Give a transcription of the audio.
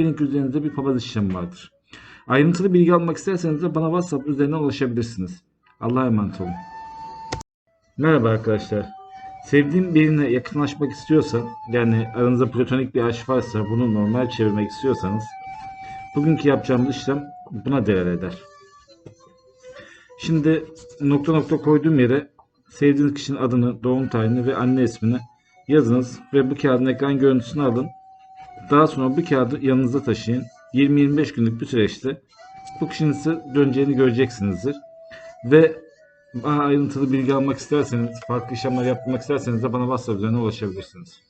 ki üzerinizde bir papaz işlemi vardır. Ayrıntılı bilgi almak isterseniz de bana WhatsApp üzerinden ulaşabilirsiniz. Allah'a emanet olun. Merhaba arkadaşlar. Sevdiğim birine yakınlaşmak istiyorsan, yani aranızda platonik bir aşk varsa bunu normal çevirmek istiyorsanız, bugünkü yapacağımız işlem buna değer eder. Şimdi nokta nokta koyduğum yere sevdiğiniz kişinin adını, doğum tarihini ve anne ismini yazınız ve bu kağıdın ekran görüntüsünü alın. Daha sonra bu kağıdı yanınızda taşıyın. 20-25 günlük bir süreçte bu kişinin döneceğini göreceksinizdir. Ve daha ayrıntılı bilgi almak isterseniz, farklı işlemler yapmak isterseniz de bana WhatsApp üzerinden ulaşabilirsiniz.